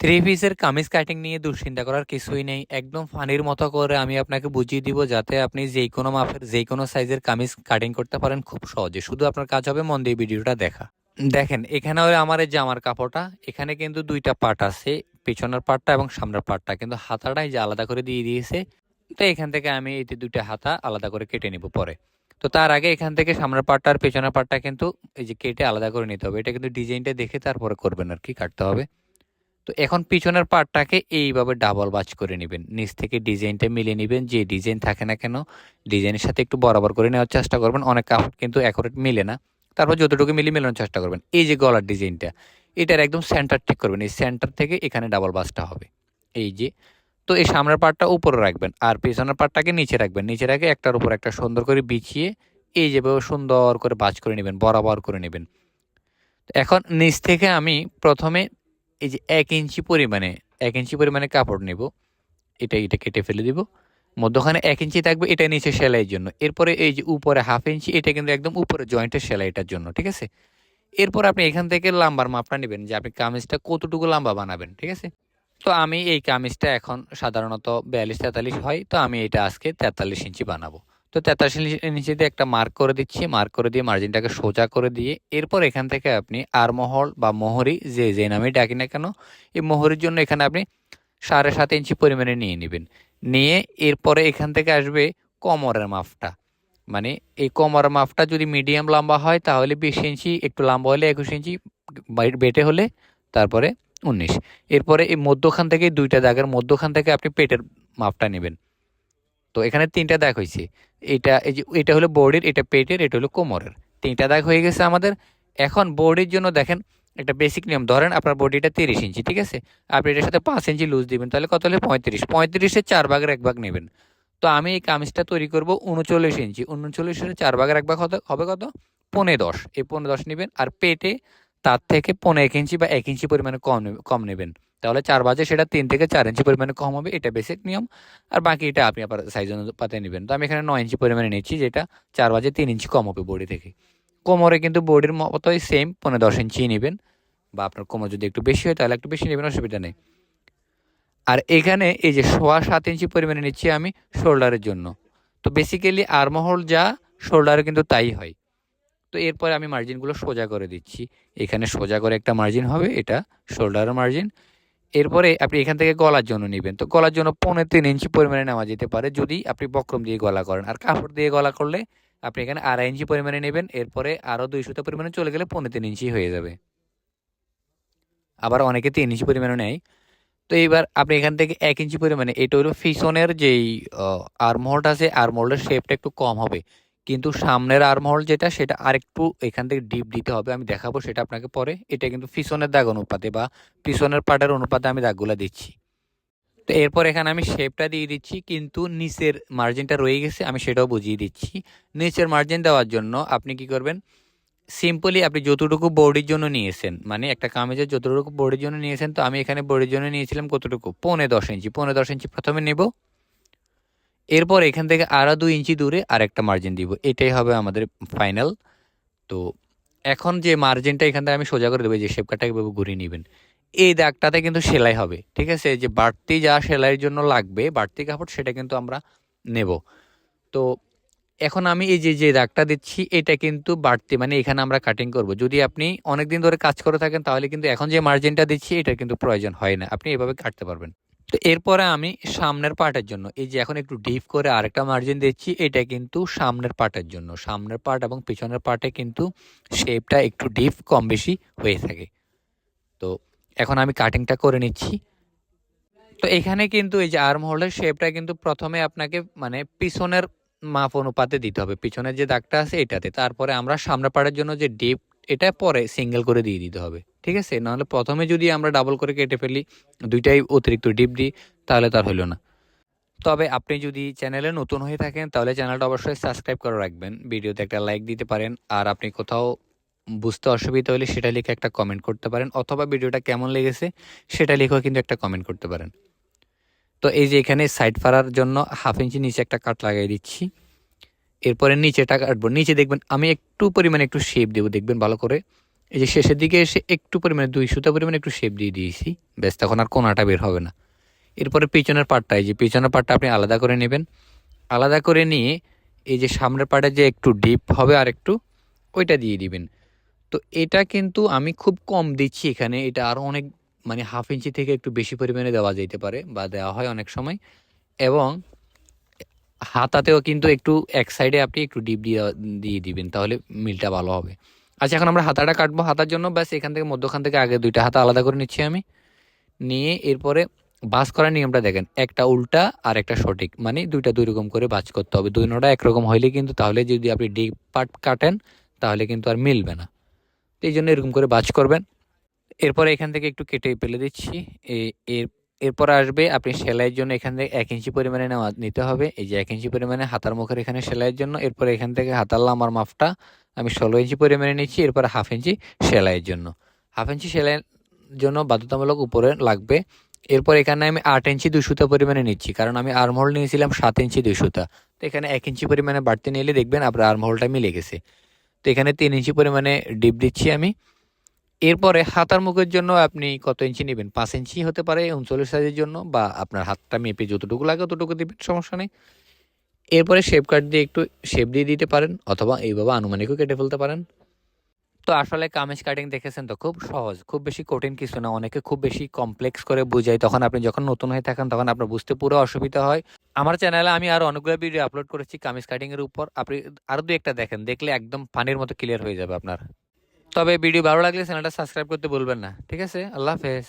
Three পিসের kameez cutting নিয়ে দুশ্চিন্তা করার কিছুই নেই। একদম ফানির মতো করে আমি আপনাকে বুঝিয়ে দিব যাতে আপনি যেই কোনো মাপের যে কোনো সাইজের কামিজ কাটিং করতে পারেন খুব সহজে। শুধু আপনার কাজ হবে মন দিয়ে ভিডিওটা দেখা। দেখেন, এখানে হলো আমার এই জামার কাপড়টা, এখানে কিন্তু দুইটা পার্ট আছে, পিছনের পার্টটা এবং সামনের পার্টটা কিন্তু হাতাটাই যে আলাদা করে দিয়ে দিয়েছে, তো এখান থেকে আমি এই দুইটা হাতা আলাদা করে কেটে নিব পরে। তো তার আগে এখান থেকে সামনের পার্টটা আর পেছনের পার্টটা কিন্তু এই যে কেটে আলাদা করে নিতে হবে। এটা কিন্তু ডিজাইনটা দেখে তারপরে করবেন আর কি, কাটতে হবে। তো এখন পিছনের পার্টটাকে এইভাবে ডাবল বাজ করে নেবেন। নিচ থেকে ডিজাইনটা মিলিয়ে নেবেন, যে ডিজাইন থাকে না কেন, ডিজাইনের সাথে একটু বরাবর করে নেওয়ার চেষ্টা করবেন। অনেক কাপড় কিন্তু অ্যাকুরেট মিলে না। তারপর যতটুকু মিলিয়ে মেলানোর চেষ্টা করবেন। এই যে গলার ডিজাইনটা, এটার একদম সেন্টার ঠিক করবেন। এই সেন্টার থেকে এখানে ডাবল বাসটা হবে। এই যে, তো এই সামনের পার্টটা উপরে রাখবেন আর পিছনের পার্টটাকে নিচে রাখবেন। নিচে রাখে একটার উপর একটা সুন্দর করে বিছিয়ে এই যেভাবে সুন্দর করে বাজ করে নেবেন, বরাবর করে নেবেন। এখন নিচ থেকে আমি প্রথমে এই যে এক ইঞ্চি পরিমাণে, এক ইঞ্চি পরিমাণে কাপড় নেব। এটা এটা কেটে ফেলে দিব। মধ্যখানে এক ইঞ্চি থাকবে, এটা নিচে সেলাইয়ের জন্য। এরপরে এই যে উপরে হাফ ইঞ্চি, এটা কিন্তু একদম উপরে জয়েন্টের সেলাইটার জন্য, ঠিক আছে? এরপর আপনি এখান থেকে লাম্বার মাপটা নেবেন, যে আপনি কামিজটা কতটুকু লম্বা বানাবেন, ঠিক আছে? তো আমি এই কামিজটা এখন সাধারণত বিয়াল্লিশ তেতাল্লিশ হয়, তো আমি এটা আজকে তেতাল্লিশ ইঞ্চি বানাবো। তো তেতাল্লিশ ইঞ্চি দিয়ে একটা মার্ক করে দিচ্ছি। মার্ক করে দিয়ে মার্জিনটাকে সোজা করে দিয়ে এরপর এখান থেকে আপনি আরমহল বা মোহরি, যে যে নামে ডাকি না কেন, এই মোহরির জন্য এখানে আপনি সাড়ে সাত ইঞ্চি পরিমাণে নিয়ে নেবেন। নিয়ে এরপরে এখান থেকে আসবে কোমরের মাপটা। মানে এই কোমরের মাপটা যদি মিডিয়াম লম্বা হয়, তাহলে বিশ ইঞ্চি, একটু লম্বা হলে একুশ ইঞ্চি বেটে হলে তারপরে উনিশ। এরপরে এই মধ্যখান থেকে দুইটা দাগের মধ্যখান থেকে আপনি পেটের মাপটা নেবেন। তো এখানে তিনটা দাগ হয়েছে এটা, এই যে, এটা হলো বডির এটা পেটের এটা হলো কোমরের। তিনটা দাগ হয়ে গেছে আমাদের। এখন বডির জন্য দেখেন একটা বেসিক নিয়ম। ধরেন আপনার বডিটা তিরিশ ইঞ্চি, ঠিক আছে? আপনি এটার সাথে পাঁচ ইঞ্চি লুজ দিবেন, তাহলে কত হলে? পঁয়ত্রিশ। পঁয়ত্রিশের চার ভাগের এক ভাগ নেবেন। তো আমি এই কামিজটা তৈরি করব উনচল্লিশ ইঞ্চি। উনচল্লিশের চার ভাগের এক ভাগ হবে কত? পনে দশ। এই পনে দশ নেবেন। আর পেটে তার থেকে পনে এক ইঞ্চি বা এক ইঞ্চি পরিমাণে কম কম নেবেন। তাহলে চার বাজে সেটা তিন থেকে চার ইঞ্চি পরিমাণে কম হবে, এটা বেসিক নিয়ম। আর বাকি এটা আপনি আপনার সাইজ অনুপাতে নেবেন। তো আমি এখানে নয় ইঞ্চি পরিমাণে নিচ্ছি, যেটা চার বাজে তিন ইঞ্চি কম হবে বডি থেকে। কোমরে কিন্তু বডির মতোই সেম পনেরো দশ ইঞ্চি নেবেন। বা আপনার কোমর যদি একটু বেশি হয়, তাহলে একটু বেশি নেবেন, অসুবিধা নেই। আর এখানে এই যে সোয়া সাত ইঞ্চি পরিমাণে নিচ্ছি আমি শোল্ডারের জন্য। তো বেসিক্যালি আর্মহোল যা শোল্ডারে কিন্তু তাই হয়। তো এরপরে আমি মার্জিনগুলো সোজা করে দিচ্ছি। এখানে সোজা করে একটা মার্জিন হবে, এটা শোল্ডারের মার্জিন এরপরে আপনি এখান থেকে গলার জন্য নেবেন। তো গলার জন্য পনেরো তিন ইঞ্চি পরিমাণে নেওয়া যেতে পারে যদি আপনি বক্রম দিয়ে গলা করেন। আর কাপড় দিয়ে গলা করলে আপনি এখানে আড়াই ইঞ্চি পরিমাণে নেবেন। এরপরে আরও দুই সুতো পরিমাণে চলে গেলে পনেরো তিন ইঞ্চি হয়ে যাবে। আবার অনেকে তিন ইঞ্চি পরিমাণে নেয়। তো এইবার আপনি এখান থেকে এক ইঞ্চি পরিমাণে, এটা হলো ফিসনের যেই আর্মহোল্ড আছে আর্মহোল্ডের শেপটা একটু কম হবে। কিন্তু সামনের আর্মহোল্ড যেটা, সেটা আরেকটু এখান থেকে ডিপ দিতে হবে, আমি দেখাবো সেটা আপনাকে পরে। এটা কিন্তু ফিসনের দাগ অনুপাতে বা পিছনের পাটের অনুপাতে আমি দাগগুলো দিচ্ছি। তো এরপর এখানে আমি শেপটা দিয়ে দিচ্ছি, কিন্তু নিচের মার্জিনটা রয়ে গেছে, আমি সেটাও বুঝিয়ে দিচ্ছি। নিচের মার্জিন দেওয়ার জন্য আপনি কি করবেন? সিম্পলি আপনি যতটুকু বডির জন্য নিয়েছেন মানে একটা কামিজের যতটুকু বডির জন্য নিয়েছেন, তো আমি এখানে বডির জন্য নিয়েছিলাম কতটুকু? পৌনে দশ ইঞ্চি। পৌনে দশ ইঞ্চি প্রথমে নেব। এরপর এখান থেকে আরও দুই ইঞ্চি দূরে আরেকটা মার্জিন দিব। এটাই হবে আমাদের ফাইনাল তো এখন যে মার্জিনটা এখান থেকে আমি সোজা করে দেবো যে শেপ কাটটা এভাবে ঘুরিয়ে নেবেন। এই দাগটাতে কিন্তু সেলাই হবে, ঠিক আছে? যে বাড়তি যা সেলাইয়ের জন্য লাগবে, বাড়তি কাপড়, সেটা কিন্তু আমরা নেব। তো এখন আমি এই যে যে দাগটা দিচ্ছি, এটা কিন্তু বাড়তি মানে এখানে আমরা কাটিং করব। যদি আপনি অনেক দিন ধরে কাজ করে থাকেন, তাহলে কিন্তু এখন যে মার্জিনটা দিচ্ছি এটা কিন্তু প্রয়োজন হয় না। আপনি এভাবে কাটতে পারবেন। তো এরপরে আমি সামনের পার্টের জন্য, এই যে এখন একটু ডিপ করে আরেকটা মার্জিন দিচ্ছি, এটা কিন্তু সামনের পার্টের জন্য। সামনের পার্ট এবং পিছনের পার্টে কিন্তু শেপটা একটু ডিপ কম বেশি হয়ে থাকে। তো এখন আমি কাটিংটা করে নিচ্ছি। তো এখানে কিন্তু এই যে আর্ম হোল্ডের শেপটা কিন্তু প্রথমে আপনাকে মানে পিছনের মাপ অনুপাতে দিতে হবে। পিছনের যে দাগটা আছে এটাতে। তারপরে আমরা সামনে পাড়ের জন্য যে ডিপ এটা পরে সিঙ্গেল করে দিয়ে দিতে হবে। ঠিক আছে? নাহলে প্রথমে যদি আমরা ডাবল করে কেটে ফেলি, দুইটাই অতিরিক্ত ডিপ দিই তাহলে তার হলো না। তবে আপনি যদি চ্যানেলে নতুন হয়ে থাকেন, তাহলে চ্যানেলটা অবশ্যই সাবস্ক্রাইব করে রাখবেন। ভিডিওতে একটা লাইক দিতে পারেন, আর আপনি কোথাও বুঝতে অসুবিধা হলে সেটা লিখে একটা কমেন্ট করতে পারেন, অথবা ভিডিওটা কেমন লেগেছে সেটা লিখেও কিন্তু একটা কমেন্ট করতে পারেন। তো এই যে এখানে সাইড ফাড়ার জন্য হাফ ইঞ্চি নিচে একটা কাট লাগিয়ে দিচ্ছি। এরপরে নিচেটা কাটবো। নিচে দেখবেন আমি একটু পরিমাণে একটু শেপ দেবো, দেখবেন ভালো করে। এই যে শেষের দিকে এসে একটু পরিমাণে দুই সুতা পরিমাণে একটু শেপ দিয়ে দিয়েছি, ব্যাস তখন আর কোনাটা বের হবে না। এরপরে পিছনের পাটটা, এই যে পিছনের পাটটা আপনি আলাদা করে নেবেন। আলাদা করে নিয়ে এই যে সামনের পাটে যে একটু ডিপ হবে আর একটু, ওইটা দিয়ে দিবেন। তো এটা কিন্তু আমি খুব কম দিচ্ছি এখানে, এটা আরও অনেক মানে হাফ ইঞ্চি থেকে একটু বেশি পরিমাণে দেওয়া যেতে পারে বা দেওয়া হয় অনেক সময়। এবং হাতাতেও কিন্তু একটু এক সাইডে আপনি একটু ডিপ দিয়ে দিয়ে দিবেন, তাহলে মিলটা ভালো হবে। আচ্ছা এখন আমরা হাতাটা কাটবো। হাতার জন্য ব্যাস এখান থেকে মধ্যখান থেকে আগে দুইটা হাতা আলাদা করে নিচ্ছি আমি। নিয়ে এরপরে বাস করার নিয়মটা দেখেন, একটা উল্টা আর একটা সঠিক। মানে দুইটা দুই রকম করে বাজ করতে হবে। দুই নটা একরকম হইলে কিন্তু তাহলে যদি আপনি ডিপ পার্ট কাটেন, তাহলে কিন্তু আর মিলবে না। তো এই জন্য এরকম করে বাজ করবেন। এরপরে এখান থেকে একটু কেটে ফেলে দিচ্ছি। এর, এরপর আসবে আপনি সেলাইয়ের জন্য এখান থেকে এক ইঞ্চি পরিমাণে নেওয়া, নিতে হবে। এই যে এক ইঞ্চি পরিমাণে হাতার মুখের এখানে সেলাইয়ের জন্য, এরপর এখান থেকে হাতার লামার মাপটা আমি ষোলো ইঞ্চি পরিমাণে নিচ্ছি এরপর হাফ ইঞ্চি সেলাইয়ের জন্য। হাফ ইঞ্চি সেলাইয়ের জন্য বাধ্যতামূলক উপরে লাগবে। এরপর এখানে আমি আট ইঞ্চি দুই সুতা পরিমাণে নিচ্ছি, কারণ আমি আর্মহোল নিয়েছিলাম সাত ইঞ্চি দুই সুতা। তো এখানে এক ইঞ্চি পরিমাণে বাড়তি নিলে দেখবেন আপনার আর্মহোলটা মিলে গেছে। তো এখানে তিন ইঞ্চি পরিমাণে ডিপ দিচ্ছি আমি। এরপরে হাতার মুখের জন্য আপনি কত ইঞ্চি নেবেন? পাঁচ ইঞ্চি হতে পারে, উনচল্লিশ সাইজের জন্য, বা আপনার হাতটা মেপে যতটুকু লাগে ততটুকু দিবেন, সমস্যা নেই। এরপরে শেপ কাট দিয়ে একটু শেপ দিয়ে দিতে পারেন, অথবা এইভাবে আনুমানিকও কেটে ফেলতে পারেন। তো আসলে কামিজ কাটিং দেখেছেন তো? খুব সহজ, খুব বেশি কঠিন কিছু না, অনেকে খুব বেশি কমপ্লেক্স করে বুঝায়। তখন আপনি যখন নতুন হয়ে থাকেন, তখন আপনার বুঝতে পুরো অসুবিধা হয়। আমার চ্যানেলে আমি আরও অনেকগুলো ভিডিও আপলোড করেছি কামিজ কাটিং এর উপর। আপনি আরও দু একটা দেখেন, দেখলে একদম পানির মতো ক্লিয়ার হয়ে যাবে আপনার। তবে ভিডিও ভালো লাগলে চ্যানেলটা সাবস্ক্রাইব করতে বলবেন না। ঠিক আছে? আল্লাহ হাফেজ।